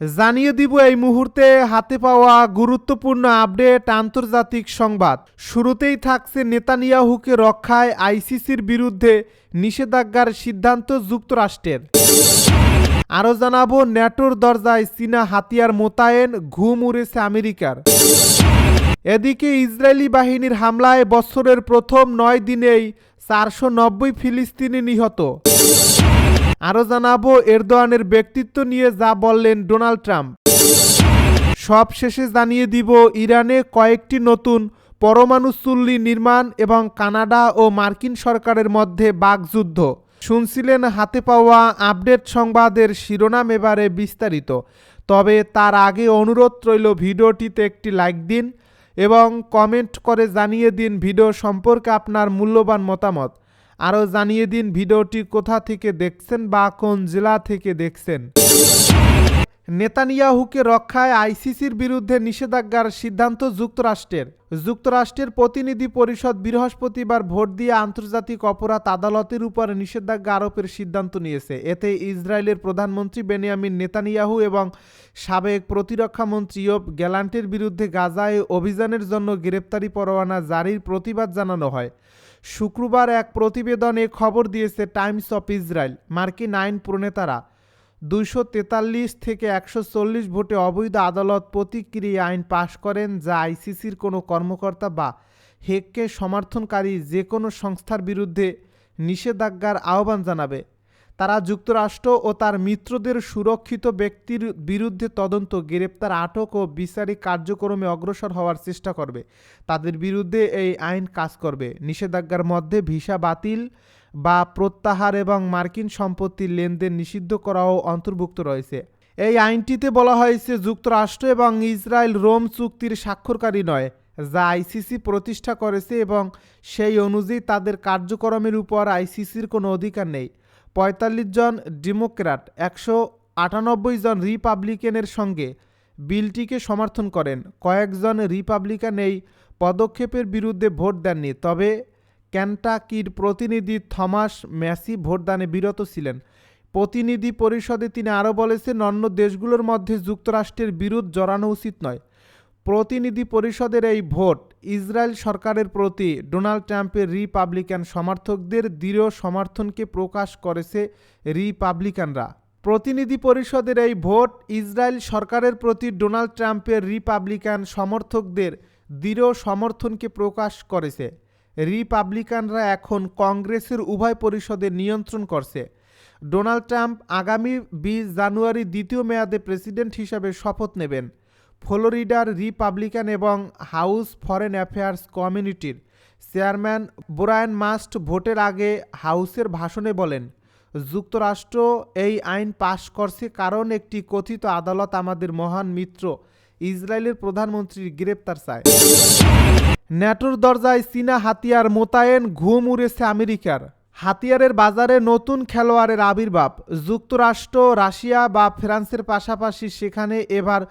জানিয়ে দিব এই মুহূর্তে হাতে পাওয়া গুরুত্বপূর্ণ আপডেট আন্তর্জাতিক সংবাদ। শুরুতেই থাকছে নেতানিয়াহুকে রক্ষায় আইসিসির বিরুদ্ধে নিষেধাজ্ঞার সিদ্ধান্ত যুক্তরাষ্ট্রের। আরও জানাব, ন্যাটোর দরজায় চীনা হাতিয়ার মোতায়েন, ঘুম উড়েছে আমেরিকার। এদিকে ইসরায়েলি বাহিনীর হামলায় বছরের প্রথম নয় দিনেই চারশো নব্বই ফিলিস্তিনি নিহত। আরও জানাব, এরদোয়ানের ব্যক্তিত্ব নিয়ে যা বললেন ডোনাল্ড ট্রাম্প। সব শেষে জানিয়ে দিব, ইরানে কয়েকটি নতুন পরমাণু চুল্লি নির্মাণ এবং কানাডা ও মার্কিন সরকারের মধ্যে বাকযুদ্ধ। শুনছিলেন হাতে পাওয়া আপডেট সংবাদের শিরোনাম এবারে বিস্তারিত। তবে তার আগে অনুরোধ রইল ভিডিওটিতে একটি লাইক দিন এবং কমেন্ট করে জানিয়ে দিন ভিডিও সম্পর্কে আপনার মূল্যবান মতামত। আরও জানিয়ে দিন ভিডিওটি কোথা থেকে দেখছেন বা কোন জেলা থেকে দেখছেন। নেতানিয়াহুকে রক্ষায় আইসিসির বিরুদ্ধে নিষেধাজ্ঞার সিদ্ধান্ত যুক্তরাষ্ট্রের। যুক্তরাষ্ট্রের প্রতিনিধি পরিষদ বৃহস্পতিবার ভোট দিয়ে আন্তর্জাতিক অপরাধ আদালতের উপর নিষেধাজ্ঞা আরোপের সিদ্ধান্ত নিয়েছে। এতে ইসরায়েলের প্রধানমন্ত্রী বেনিয়ামিন নেতানিয়াহু এবং সাবেক প্রতিরক্ষা মন্ত্রী ইয়োব গ্যালান্টের বিরুদ্ধে গাজায় অভিযানের জন্য গ্রেপ্তারি পরোয়ানা জারির প্রতিবাদ জানানো হয়। শুক্রবার এক প্রতিবেদনে খবর দিয়েছে টাইমস অফ ইসরায়েল, মার্কিন আইন প্রণেতারা। দুশো তেতাল্লিশ থেকে একশো চল্লিশ ভোটে অবৈধ আদালত প্রতিক্রিয়া আইন পাশ করেন, যা আইসিসির কোনো কর্মকর্তা বা হেককে সমর্থনকারী যে কোনো সংস্থার বিরুদ্ধে নিষেধাজ্ঞার আহ্বান জানাবে। তারা যুক্তরাষ্ট্র ও তার মিত্রদের সুরক্ষিত ব্যক্তির বিরুদ্ধে তদন্ত, গ্রেপ্তার, আটক ও বিচারিক কার্যক্রমে অগ্রসর হওয়ার চেষ্টা করবে। তাদের বিরুদ্ধে এই আইন কাজ করবে। নিষেধাজ্ঞার মধ্যে ভিসা বাতিল বা প্রত্যাহার এবং মার্কিন সম্পত্তির লেনদেন নিষিদ্ধ করাও অন্তর্ভুক্ত রয়েছে। এই আইনটিতে বলা হয়েছে, যুক্তরাষ্ট্র এবং ইসরায়েল রোম চুক্তির স্বাক্ষরকারী নয়, যা আইসিসি প্রতিষ্ঠা করেছে এবং সেই অনুযায়ী তাদের কার্যক্রমের উপর আইসিসির কোনো অধিকার নেই। পঁয়তাল্লিশ জন ডেমোক্র্যাট, একশো আটানব্বই জন রিপাবলিকানের সঙ্গে বিলটিকে সমর্থন করেন। কয়েকজন রিপাবলিকান এই পদক্ষেপের বিরুদ্ধে ভোট দেননি, তবে ক্যান্টাকির প্রতিনিধি থমাস ম্যাসি ভোটদানে বিরত ছিলেন। প্রতিনিধি পরিষদে তিনি আরও বলেছেন, অন্য দেশগুলোর মধ্যে যুক্তরাষ্ট্রের বিরোধ জড়ানো উচিত নয়। প্রতিনিধি পরিষদের এই ভোট ইসরায়েল সরকারের প্রতি ডোনাল্ড ট্রাম্পের রিপাবলিকান সমর্থকদের দৃঢ় সমর্থনকে প্রকাশ করেছে রিপাবলিকানরা। প্রতিনিধি পরিষদের এই ভোট ইসরায়েল সরকারের প্রতি ডোনাল্ড ট্রাম্পের রিপাবলিকান সমর্থকদের দৃঢ় সমর্থনকে প্রকাশ করেছে। রিপাবলিকানরা এখন কংগ্রেসের উভয় পরিষদের নিয়ন্ত্রণ করছে। ডোনাল্ড ট্রাম্প আগামী বিশ জানুয়ারি দ্বিতীয় মেয়াদে প্রেসিডেন্ট হিসাবে শপথ নেবেন। ফ্লোরিডার রিপাবলিকান এবং হাউস ফরেন অ্যাফেয়ার্স কমিউনিটির চেয়ারম্যান ব্রায়ান মাস্ট ভোটের আগে হাউসের ভাষণে বলেন, যুক্তরাষ্ট্র এই আইন পাশ করছে কারণ একটি কথিত আদালত আমাদের মহান মিত্র ইসরায়েলের প্রধানমন্ত্রীর গ্রেপ্তার চায়। ন্যাটোর দরজায় চীনা হাতিয়ার মোতায়েন ঘুম উড়েছে আমেরিকার। হাতিয়ারের বাজারে নতুন খেলোয়াড়ের আবির্ভাব। যুক্তরাষ্ট্র, রাশিয়া বা ফ্রান্সের পাশাপাশি সেখানে এবার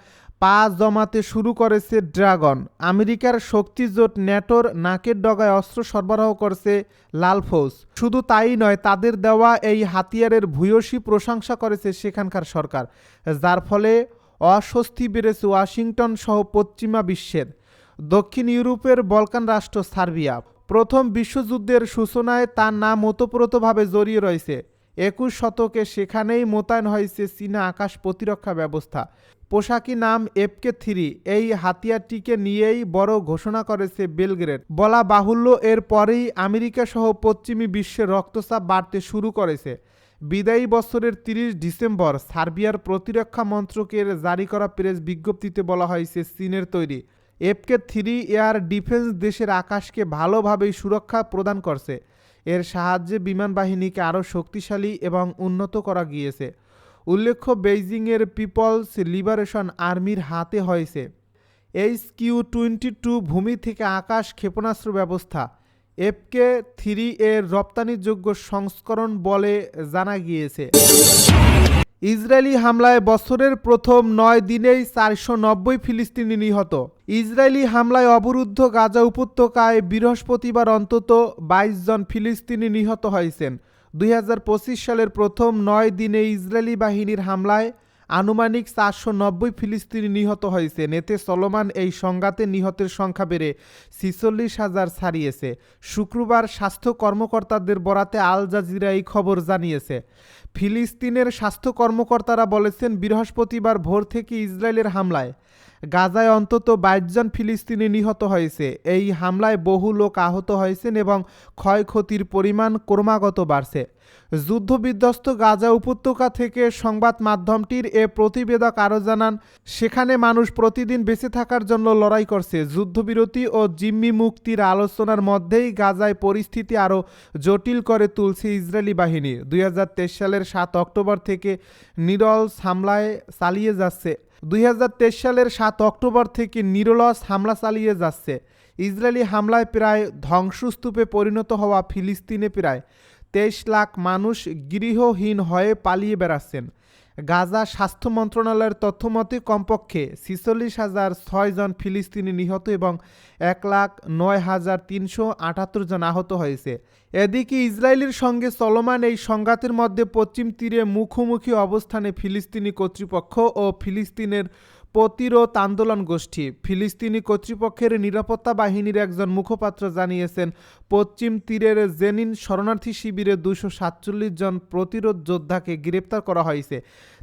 পা জমাতে শুরু করেছে ড্রাগন। আমেরিকার শক্তিজোট ন্যাটোর নাকের ডগায় অস্ত্র সরবরাহ করছে লাল ফৌজ শুধু তাই নয়, তাদের দেওয়া এই হাতিয়ারের ভূয়সী প্রশংসা করেছে সেখানকার সরকার, যার ফলে অস্বস্তি বেড়েছে ওয়াশিংটন সহ পশ্চিমা বিশ্বের। দক্ষিণ ইউরোপের বলকান রাষ্ট্র সার্বিয়া। প্রথম বিশ্বযুদ্ধের সূচনায় তার নাম ওতপ্রোতভাবে জড়িয়ে রয়েছে। একুশ শতকে সেখানেই মোতায়েন হয়েছে চীনা আকাশ প্রতিরক্ষা ব্যবস্থা। পোশাকি নাম এফকে থ্রি। এই হাতিয়ারটিকে নিয়েই বড় ঘোষণা করেছে বেলগ্রেড বলা বাহুল্য, এর পরেই আমেরিকা সহ পশ্চিমী বিশ্বে রক্তচাপ বাড়তে শুরু করেছে। বিদায়ী বছরের তিরিশ ডিসেম্বর সার্বিয়ার প্রতিরক্ষা মন্ত্রকের জারি করা প্রেস বিজ্ঞপ্তিতে বলা হয়েছে চীনের তৈরি। এফকে থ্রি এয়ার ডিফেন্স দেশের আকাশকে ভালোভাবেই সুরক্ষা প্রদান করছে। এর সাহায্যে বিমান বাহিনীকে আরও শক্তিশালী এবং উন্নত করা গিয়েছে। উল্লেখ্য, বেইজিংয়ের পিপলস লিবারেশন আর্মির হাতে হয়েছে। এইচ কিউ টোয়েন্টি টু ভূমি থেকে আকাশ ক্ষেপণাস্ত্র ব্যবস্থা। এফকে থ্রি এর রপ্তানিযোগ্য সংস্করণ বলে জানা গিয়েছে। ইসরায়েলি হামলায় বছরের প্রথম নয় দিনেই চারশো নব্বই ফিলিস্তিনি নিহত। ইসরায়েলি হামলায় অবরুদ্ধ গাজা উপত্যকায় বৃহস্পতিবার অন্তত বাইশ জন ফিলিস্তিনি নিহত হয়েছেন। দুই হাজার পঁচিশ সালের প্রথম নয় দিনে ইসরায়েলি বাহিনীর হামলায় আনুমানিক চারশো নব্বই ফিলিস্তিনি নিহত হয়েছে। নেতে সলোমান এই সংঘাতে নিহতের সংখ্যা বেড়ে ছিচল্লিশ হাজার ছাড়িয়েছে। শুক্রবার স্বাস্থ্য কর্মকর্তাদের বরাতে আল জাজিরা এই খবর জানিয়েছে। ফিলিস্তিনের স্বাস্থ্য কর্মকর্তারা বলেছেন, বৃহস্পতিবার ভোর থেকে ইসরায়েলের হামলায় গাজায় অন্তত বাইশ জন ফিলিস্তিনি নিহত হয়েছে। এই হামলায় বহু লোক আহত হয়েছেন এবং ক্ষয়ক্ষতির পরিমাণ ক্রমাগত বাড়ছে। যুদ্ধবিধ্বস্ত গাজা উপত্যকা থেকে সংবাদ মাধ্যমটির এ প্রতিবেদক আরও জানান, সেখানে মানুষ প্রতিদিন বেঁচে থাকার জন্য লড়াই করছে। যুদ্ধবিরতি ও জিম্মি মুক্তির আলোচনার মধ্যেই গাজায় পরিস্থিতি আরও জটিল করে তুলছে ইসরায়েলি বাহিনী। দুই হাজার তেইশ সালের সাত অক্টোবর থেকে নিরলস হামলায় চালিয়ে যাচ্ছে। দুই হাজার তেইশ সালের সাত অক্টোবর থেকে নিরলস হামলা চালিয়ে যাচ্ছে। ইসরায়েলি হামলায় প্রায় ধ্বংসস্তূপে পরিণত হওয়া ফিলিস্তিনে প্রায় তেইশ লাখ মানুষ গৃহহীন হয়ে পালিয়ে বেড়াচ্ছেন। গাজা স্বাস্থ্য মন্ত্রণালয়ের তথ্যমতে, কমপক্ষে ছিচল্লিশ হাজার জন ফিলিস্তিনি নিহত এবং এক লাখ নয় হাজার তিনশো আটাত্তর জন আহত হয়েছে। এদিকে ইসরায়েলের সঙ্গে চলমান এই সংঘাতের মধ্যে পশ্চিম তীরে মুখোমুখি অবস্থানে ফিলিস্তিনি কর্তৃপক্ষ ও ফিলিস্তিনের প্রতিরোধ আন্দোলন গোষ্ঠী। ফিলিস্তিনি কর্তৃপক্ষের নিরাপত্তা বাহিনীর একজন মুখপাত্র জানিয়েছেন, পশ্চিম তীরের জেনিন শরণার্থী শিবিরে দুশো সাতচল্লিশ জন প্রতিরোধ যোদ্ধাকে গ্রেপ্তার করা হয়েছে।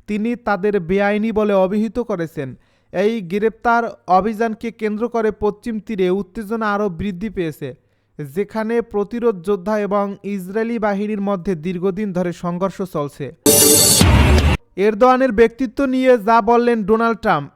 তিনি তাদের বেআইনি বলে অভিহিত করেছেন। এই গ্রেপ্তার অভিযানকে কেন্দ্র করে পশ্চিম তীরে উত্তেজনা আরও বৃদ্ধি পেয়েছে, যেখানে প্রতিরোধ যোদ্ধা এবং ইসরায়েলি বাহিনীর মধ্যে দীর্ঘদিন ধরে সংঘর্ষ চলছে। এরদোয়ানের ব্যক্তিত্ব নিয়ে যা বললেন ডোনাল্ড ট্রাম্প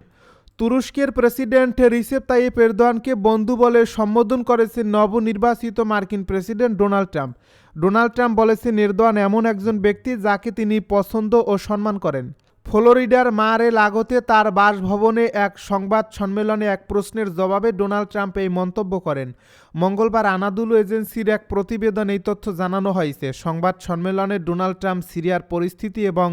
তুরস্কের প্রেসিডেন্ট রিসেপ তাইয়েপ এরদোয়ানকে বন্ধু বলে সম্বোধন করেছেন নবনির্বাচিত মার্কিন president Donald Trump. Donald Trump বলেছেন, এরদোয়ান এমন একজন ব্যক্তি যাকে তিনি পছন্দ ও সম্মান করেন। ফ্লোরিডার মারে লাগোতে তার বাসভবনে এক সংবাদ সম্মেলনে এক প্রশ্নের জবাবে ডোনাল্ড ট্রাম্প এই মন্তব্য করেন। মঙ্গলবার আনাদুলু এজেন্সির এক প্রতিবেদন এই তথ্য জানানো হয়েছে। সংবাদ সম্মেলনে ডোনাল্ড ট্রাম্প সিরিয়ার পরিস্থিতি এবং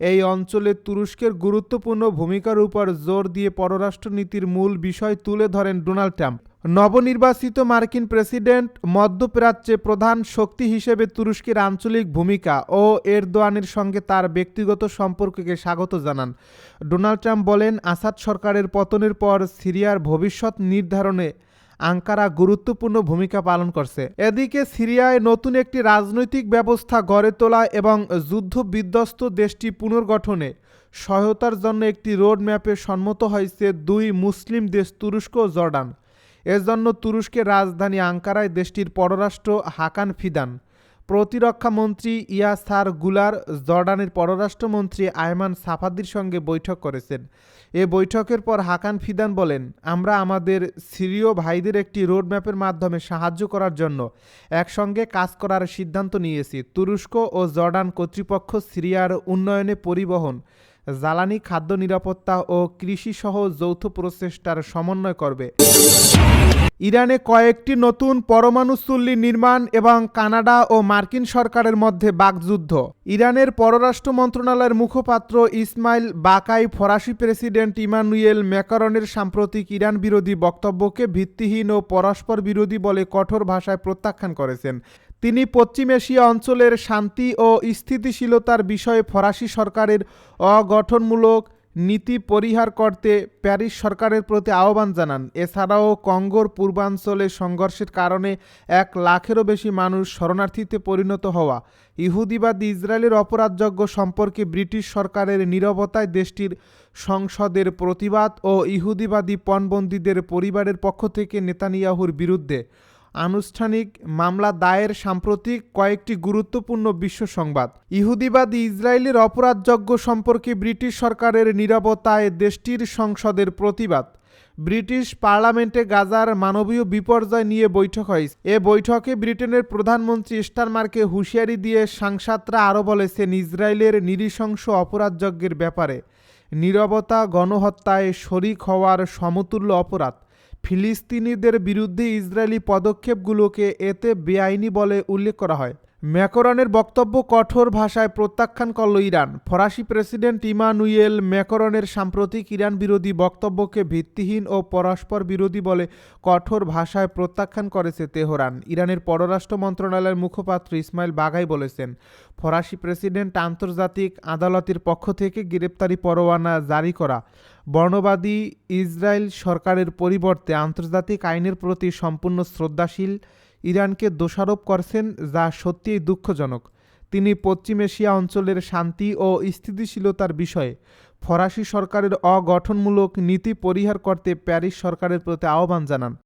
এই অঞ্চলে তুরস্কের গুরুত্বপূর্ণ ভূমিকার উপর জোর দিয়ে পররাষ্ট্রনীতির মূল বিষয় তুলে ধরেন ডোনাল্ড ট্রাম্প। নবনির্বাচিত মার্কিন প্রেসিডেন্ট মধ্যপ্রাচ্যে প্রধান শক্তি হিসেবে তুরস্কের আঞ্চলিক ভূমিকা ও এরদোয়ানের সঙ্গে তার ব্যক্তিগত সম্পর্ককে স্বাগত জানান। ডোনাল্ড ট্রাম্প বলেন, আসাদ সরকারের পতনের পর সিরিয়ার ভবিষ্যৎ নির্ধারণে আঙ্কারা গুরুত্বপূর্ণ ভূমিকা পালন করছে। এদিকে সিরিয়ায় নতুন একটি রাজনৈতিক ব্যবস্থা গড়ে তোলা এবং যুদ্ধ বিধ্বস্ত দেশটি পুনর্গঠনে সহায়তার জন্য একটি রোড ম্যাপে সম্মত হয়েছে দুই মুসলিম দেশ তুরস্ক ও জর্ডান। এজন্য তুরস্কের রাজধানী আঙ্কারায় দেশটির পররাষ্ট্র হাকান ফিদান। প্রতিরক্ষা মন্ত্রী ইয়াসারগুলার জর্ডানের পররাষ্ট্রমন্ত্রী আয়মান সাফাদির সঙ্গে বৈঠক করেছেন। এ বৈঠকের পর হাকান ফিদান বলেন, আমরা আমাদের সিরীয় ভাইদের একটি রোডম্যাপের মাধ্যমে সাহায্য করার জন্য একসঙ্গে কাজ করার সিদ্ধান্ত নিয়েছি। তুরস্ক ও জর্ডান কর্তৃপক্ষ সিরিয়ার উন্নয়নে পরিবহন জ্বালানি খাদ্য নিরাপত্তা ও কৃষিসহ যৌথ প্রচেষ্টার সমন্বয় করবে। ইরানে কয়েকটি নতুন পরমাণু চুল্লি নির্মাণ এবং কানাডা ও মার্কিন সরকারের মধ্যে বাকযুদ্ধ। ইরানের পররাষ্ট্র মন্ত্রণালয়ের মুখপাত্র ইসমাইল বাকাই ফরাসি প্রেসিডেন্ট ইমানুয়েল ম্যাকারনের সাম্প্রতিক ইরান বিরোধী বক্তব্যকে ভিত্তিহীন ও পরস্পর বিরোধী বলে কঠোর ভাষায় প্রত্যাখ্যান করেছেন। তিনি পশ্চিম এশিয়া অঞ্চলের শান্তি ও স্থিতিশীলতার বিষয়ে ফরাসি সরকারের অগঠনমূলক নীতি পরিহার করতে প্যারিস সরকারের প্রতি আহ্বান জানান। এছাড়াও কঙ্গোর পূর্বাঞ্চলে সংঘর্ষের কারণে এক লাখেরও বেশি মানুষ শরণার্থীতে পরিণত হওয়া, ইহুদিবাদী ইসরায়েলের অপরাধযোগ্য সম্পর্কে ব্রিটিশ সরকারের নীরবতায় দেশটির সংসদের প্রতিবাদ ও ইহুদিবাদী পণবন্দীদের পরিবারের পক্ষ থেকে নেতানিয়াহুর বিরুদ্ধে আনুষ্ঠানিক মামলা দায়ের সাম্প্রতিক কয়েকটি গুরুত্বপূর্ণ বিশ্ব সংবাদ। ইহুদিবাদী ইসরায়েলের অপরাধযজ্ঞ সম্পর্কে ব্রিটিশ সরকারের নিরাপত্তায় দেশটির সংসদের প্রতিবাদ। ব্রিটিশ পার্লামেন্টে গাজার মানবীয় বিপর্যয় নিয়ে বৈঠক হয়েছে। এ বৈঠকে ব্রিটেনের প্রধানমন্ত্রী স্টারমার্কে হুঁশিয়ারি দিয়ে সাংসাদরা আরও বলেছেন, ইসরায়েলের নিরীশংস অপরাধযজ্ঞের ব্যাপারে নীরবতা, গণহত্যায় শরিক হওয়ার সমতুল্য অপরাধ। ফিলিস্তিনিদের বিরুদ্ধে ইসরায়েলি পদক্ষেপগুলোকে এতে বেআইনি বলে উল্লেখ করা হয়। ম্যাকরনের বক্তব্য কঠোর ভাষায় প্রত্যাখ্যান করল ইরান। ফরাসি প্রেসিডেন্ট ইমানুয়েল ম্যাকরনের সাম্প্রতিক ইরান বিরোধী বক্তব্যকে ভিত্তিহীন ও পরস্পর বিরোধী বলে কঠোর ভাষায় প্রত্যাখ্যান করেছে তেহরান। ইরানের পররাষ্ট্র মন্ত্রণালয়ের মুখপাত্র ইসমাইল বাগাই বলেছেন, ফরাসি প্রেসিডেন্ট আন্তর্জাতিক আদালতের পক্ষ থেকে গ্রেপ্তারি পরোয়ানা জারি করা, বর্ণবাদী ইসরায়েল সরকারের পরিবর্তে আন্তর্জাতিক আইনের প্রতি সম্পূর্ণ শ্রদ্ধাশীল ইরানকে দোষারোপ করছেন যা সত্যিই দুঃখজনক। তিনি পশ্চিম এশিয়া অঞ্চলের শান্তি ও স্থিতিশীলতার বিষয়ে ফরাসি সরকারের অগঠনমূলক নীতি পরিহার করতে প্যারিস সরকারের প্রতি আহ্বান জানান।